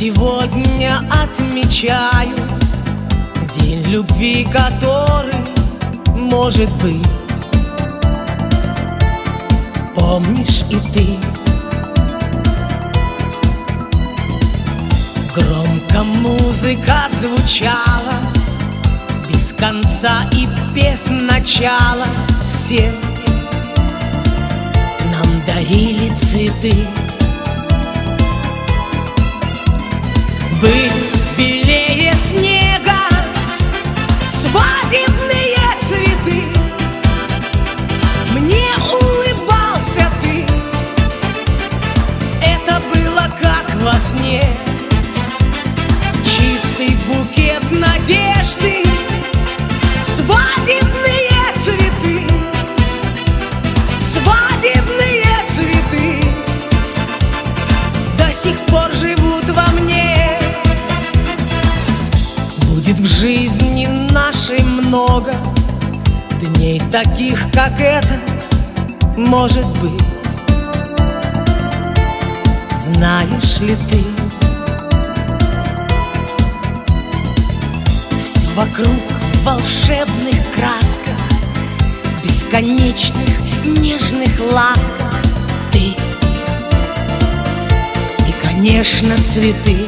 Сегодня отмечаю День любви, который может быть. Помнишь и ты? Громко музыка звучала Без конца и без начала. Все нам дарили цветы сих пор живут во мне. Будет в жизни нашей много Дней таких, как этот, может быть. Знаешь ли ты Все вокруг в волшебных красках Бесконечных нежных ласках конечно, цветы.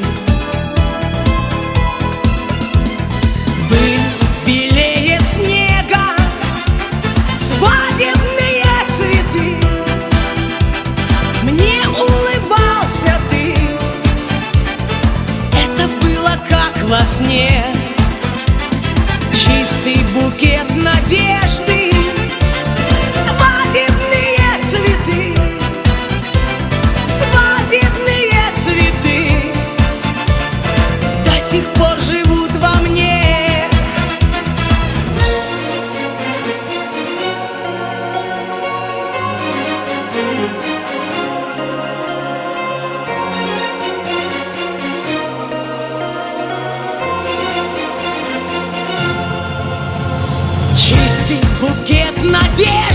Был белее снега свадебные цветы. Мне улыбался ты, это было как во сне. Чистый букет надежды. Yeah.